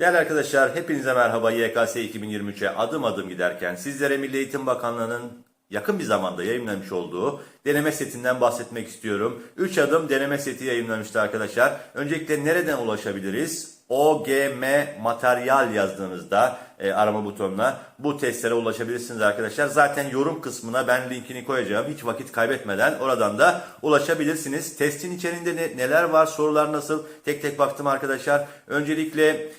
Değerli arkadaşlar hepinize merhaba YKS 2023'e adım adım giderken sizlere Milli Eğitim Bakanlığı'nın yakın bir zamanda yayınlamış olduğu deneme setinden bahsetmek istiyorum. 3 adım deneme seti yayınlamıştı arkadaşlar. Öncelikle nereden ulaşabiliriz? OGM materyal yazdığınızda e, arama butonuna bu testlere ulaşabilirsiniz arkadaşlar. Zaten yorum kısmına ben linkini koyacağım. Hiç vakit kaybetmeden oradan da ulaşabilirsiniz. Testin içerisinde ne- neler var, sorular nasıl? Tek tek baktım arkadaşlar. Öncelikle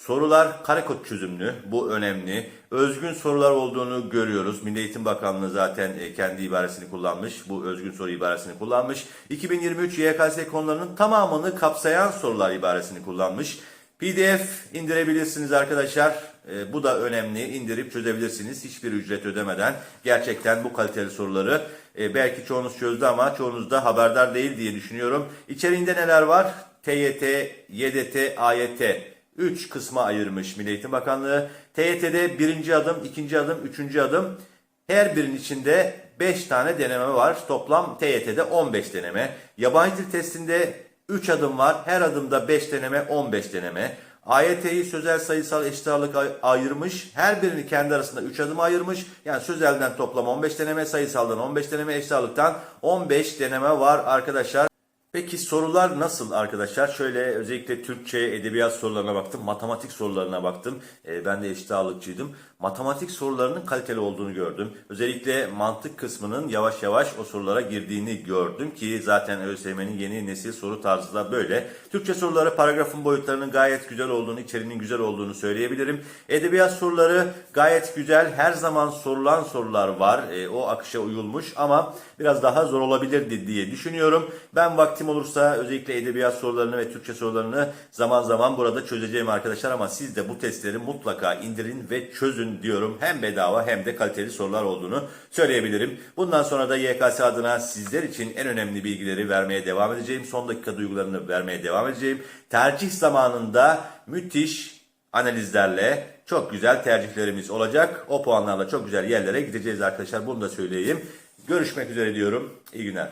Sorular karekod çözümlü, bu önemli. Özgün sorular olduğunu görüyoruz. Milli Eğitim Bakanlığı zaten e, kendi ibaresini kullanmış, bu özgün soru ibaresini kullanmış. 2023 YKS konularının tamamını kapsayan sorular ibaresini kullanmış. PDF indirebilirsiniz arkadaşlar. E, bu da önemli. İndirip çözebilirsiniz hiçbir ücret ödemeden. Gerçekten bu kaliteli soruları e, belki çoğunuz çözdü ama çoğunuz da haberdar değil diye düşünüyorum. İçeriğinde neler var? TYT, YDT, AYT. 3 kısma ayırmış Milli Eğitim Bakanlığı. TYT'de birinci adım, ikinci adım, üçüncü adım. Her birinin içinde 5 tane deneme var. Toplam TYT'de 15 deneme. Yabancı dil testinde 3 adım var. Her adımda 5 deneme, 15 deneme. AYT'yi sözel sayısal eşit ağırlık ay- ayırmış. Her birini kendi arasında 3 adım ayırmış. Yani sözelden toplam 15 deneme, sayısaldan 15 deneme, eşit ağırlıktan 15 deneme var arkadaşlar. Peki sorular nasıl arkadaşlar? Şöyle özellikle Türkçe, edebiyat sorularına baktım, matematik sorularına baktım. Ee, ben de eşit ağırlıkçıydım. Matematik sorularının kaliteli olduğunu gördüm. Özellikle mantık kısmının yavaş yavaş o sorulara girdiğini gördüm ki zaten ÖSYM'nin yeni nesil soru tarzı da böyle. Türkçe soruları paragrafın boyutlarının gayet güzel olduğunu, içeriğinin güzel olduğunu söyleyebilirim. Edebiyat soruları gayet güzel. Her zaman sorulan sorular var. Ee, o akışa uyulmuş ama biraz daha zor olabilirdi diye düşünüyorum. Ben vaktim olursa özellikle edebiyat sorularını ve Türkçe sorularını zaman zaman burada çözeceğim arkadaşlar ama siz de bu testleri mutlaka indirin ve çözün diyorum. Hem bedava hem de kaliteli sorular olduğunu söyleyebilirim. Bundan sonra da YKS adına sizler için en önemli bilgileri vermeye devam edeceğim. Son dakika duygularını vermeye devam edeceğim. Tercih zamanında müthiş analizlerle çok güzel tercihlerimiz olacak. O puanlarla çok güzel yerlere gideceğiz arkadaşlar. Bunu da söyleyeyim. Görüşmek üzere diyorum. İyi günler.